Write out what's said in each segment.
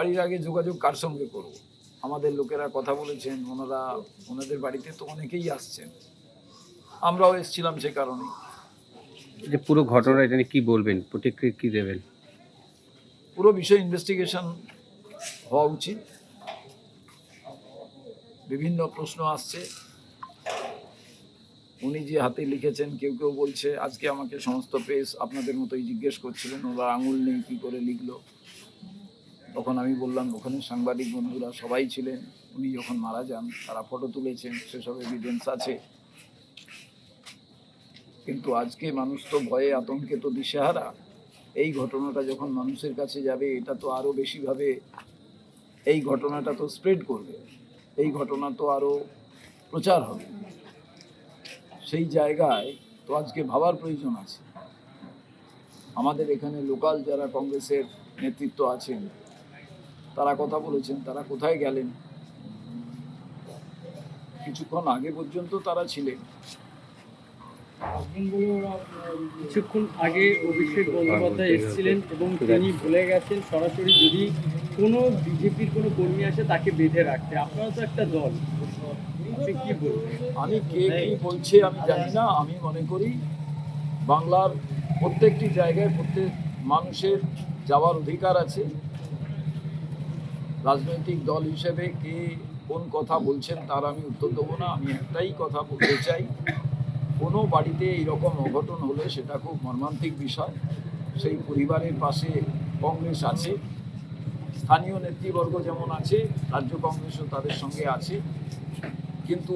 বাড়ির আগে যোগাযোগ কার সঙ্গে করব? আমাদের লোকেরা কথা বলেছেন ওনারা ওনাদের বাড়িতে তো অনেকেই আসছেন। আমরাও এসেছিলাম সে কারণে। যে পুরো ঘটনা এটা নিয়ে কি বলবেন? প্রতিক্রিয়া কি দেবেন? পুরো বিষয় ইনভেস্টিগেশন হওয়া উচিত। বিভিন্ন প্রশ্ন আসছে। উনি যে হাতে লিখেছেন কেউ কেউ বলছে আজকে আমাকে সমস্ত প্রেস আপনাদের মতোই জিজ্ঞেস করছিলেন ওরা আঙুল নেই কী করে লিখলো। তখন আমি বললাম, ওখানে সাংবাদিক বন্ধুরা সবাই ছিলেন। উনি যখন মারা যান, তারা ফটো তুলেছেন, সেসব এভিডেন্স আছে। কিন্তু আজকে মানুষ তো ভয়ে আতঙ্কে তো দিশেহারা। এই ঘটনাটা যখন মানুষের কাছে যাবে, এটা তো আরও বেশিভাবে এই ঘটনাটা তো স্প্রেড করবে। এই ঘটনা তো আরও প্রচার হবে। সেই জায়গায় তো আজকে ভাবার প্রয়োজন আছে। আমাদের এখানে লোকাল যারা কংগ্রেসের নেতৃত্ব আছেন তারা কথা বলেছেন তারা কোথায় গেলেন? কিছুক্ষণ আগে পর্যন্ত তারা ছিলেন। কিছুক্ষণ আগে অভিষেক বন্দ্যোপাধ্যায় এসেছিলেন এবং তিনি বলে গেছেন সরাসরি যদি কোনো বিজেপির কোনো কর্মী আসে তাকে বেঁধে রাখতে। আপনারা তো একটা দল। কি বলবেন? আমি কে কি বলছে আমি জানি না। আমি মনে করি বাংলার প্রত্যেকটি জায়গায় প্রত্যেক মানুষের যাওয়ার অধিকার আছে। রাজনৈতিক দল হিসেবে কে কোন কথা বলছেন তার আমি উত্তর দেবো না। আমি একটাই কথা বলতে চাই, কোনো বাড়িতে এইরকম অঘটন হলে সেটা খুব মর্মান্তিক বিষয়। সেই পরিবারের পাশে কংগ্রেস আছে, স্থানীয় নেতৃবর্গ যেমন আছে, রাজ্য কংগ্রেসও তাদের সঙ্গে আছে। কিন্তু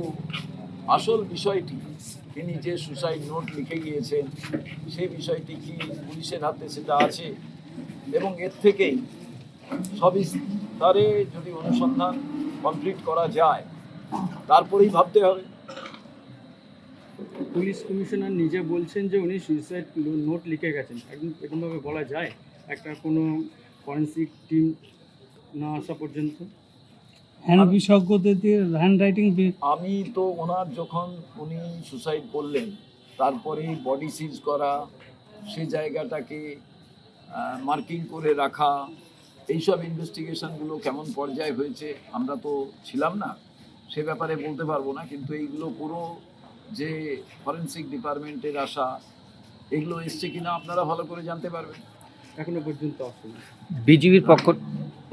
আসল বিষয়টি, তিনি যে সুসাইড নোট লিখে গিয়েছেন, সেই বিষয়টি কি পুলিশের হাতে সেটা আছে? এবং এর থেকেই সবিস্তারে যদি অনুসন্ধান কমপ্লিট করা যায় তারপরেই ভাবতে হবে। পুলিশ কমিশনার নিজে বলছেন যে উনি সুইসাইড নোট লিখে গেছেন। একদম এরকমভাবে বলা যায় একটা কোনো ফরেন্সিক টিম না আসা পর্যন্ত? হ্যান্ড বিশেষজ্ঞদের দিয়ে হ্যান্ড রাইটিং আমি তো ওনার যখন উনি সুসাইড করলেন তারপরে বডি সিজ করা সে জায়গাটাকে মার্কিং করে রাখা এইসব ইনভেস্টিগেশনগুলো কেমন পর্যায়ে হয়েছে আমরা তো ছিলাম না সে ব্যাপারে বলতে পারব না কিন্তু এইগুলো পুরো যে ফরেন্সিক ডিপার্টমেন্টের আসা এগুলো এসছে কিনা আপনারা ভালো করে জানতে পারবেন। এখনও পর্যন্ত আসেনি। বিজেপির পক্ষ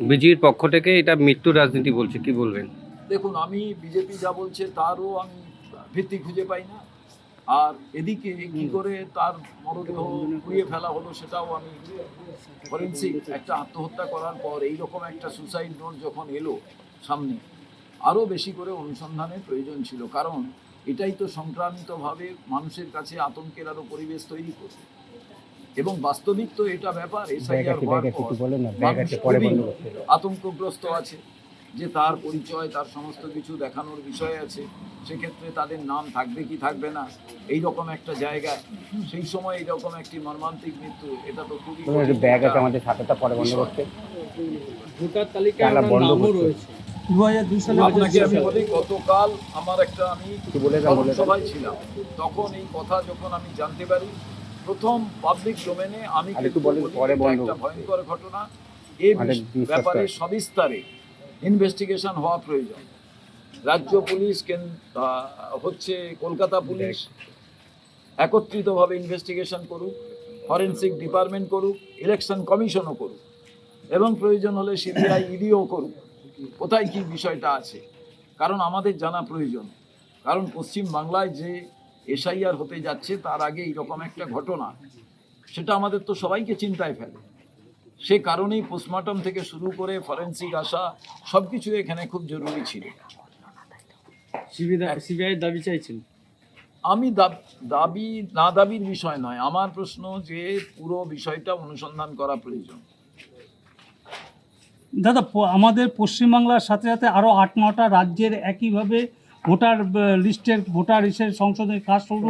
বিজেপির পক্ষ থেকে এটা মৃত্যুর রাজনীতি বলছে কি বলবেন? দেখুন আমি বিজেপি যা বলছে তারও আমি ভিত্তি খুঁজে পাই না। আর এদিকে কি করে তার মরদেহ পুড়িয়ে ফেলা হলো সেটাও আমি ফরেন্সিক একটা আত্মহত্যা করার পর এইরকম একটা সুসাইড নোট যখন এলো সামনে আরও বেশি করে অনুসন্ধানের প্রয়োজন ছিল। কারণ এটাই তো সংক্রামিতভাবে মানুষের কাছে আতঙ্কের আরও পরিবেশ তৈরি করছে এবং বাস্তবিক তো এটা ব্যাপার এসআইআর হওয়ার পর আতঙ্কগ্রস্ত আছে। যে তার পরিচয় তার সমস্ত কিছু দেখানোর বিষয় আছে সেক্ষেত্রে তাদের নাম থাকবে কি থাকবে না এই রকম একটা জায়গায় সেই সময় এইরকম একটি মর্মান্তিক মৃত্যু এটা তো খুবই ব্যাগ আছে আমাদের সাথেটা পরে বন্ধ করতে। ভোটার তালিকায় বন্ধ রয়েছে। দু হাজার দুই সালে আপনাকে আমি বলি গতকাল আমার একটা আমি। সভায় ছিলাম। তখন এই কথা যখন আমি জানতে পারি প্রথম পাবলিক ডোমেনে আমি একটা। ভয়ঙ্কর ঘটনা। এই বিশ্বাস ব্যাপারে সবিস্তারে ইনভেস্টিগেশন হওয়া প্রয়োজন। রাজ্য পুলিশ কেন- হচ্ছে কলকাতা পুলিশ একত্রিতভাবে ইনভেস্টিগেশন করুক ফরেন্সিক ডিপার্টমেন্ট করুক ইলেকশন কমিশনও করুক এবং প্রয়োজন হলে সিবিআই ইডিও করুক। কোথায় কি বিষয়টা আছে? কারণ আমাদের জানা প্রয়োজন। কারণ পশ্চিম বাংলায় যে এসআইআর হতে যাচ্ছে তার আগে এইরকম একটা ঘটনা। সেটা আমাদের তো সবাইকে চিন্তায় ফেলে। সে কারণেই পোস্টমর্টম থেকে শুরু করে ফরেন্সিক আসা সব কিছু এখানে খুব জরুরি ছিল। সিবিআই দাবি চাইছেন? আমি দাব- দাবি না দাবির বিষয় নয় আমার প্রশ্ন যে পুরো বিষয়টা অনুসন্ধান করা প্রয়োজন। দাদা আমাদের পশ্চিমবাংলার সাথে সাথে আরও আট নটা রাজ্যের একইভাবে ভোটার লিস্টের ভোটার ইসের সংশোধনের কাজ শুরু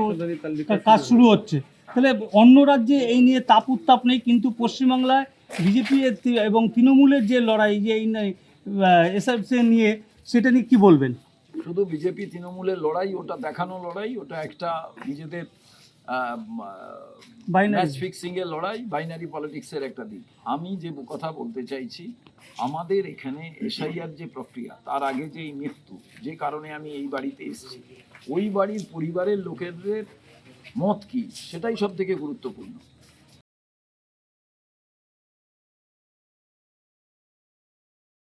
কাজ শুরু শুরু হচ্ছে। তাহলে অন্য রাজ্যে এই নিয়ে তাপ উত্তাপ নেই কিন্তু পশ্চিমবাংলায় বিজেপি এবং তৃণমূলের যে লড়াই যে এই এসএফসি নিয়ে সেটা নিয়ে কি বলবেন? শুধু বিজেপি তৃণমূলের লড়াই ওটা দেখানো লড়াই ওটা একটা নিজেদের Binary. ম্যাচ ফিক্সিং লড়াই বাইনারি পলিটিক্সের একটা দিক। আমি যে কথা বলতে চাইছি আমাদের এখানে এসআইআর যে প্রক্রিয়া তার আগে যে এই মৃত্যু যে কারণে আমি এই বাড়িতে এসেছি ওই বাড়ির পরিবারের লোকেদের মত কি? সেটাই সব থেকে গুরুত্বপূর্ণ।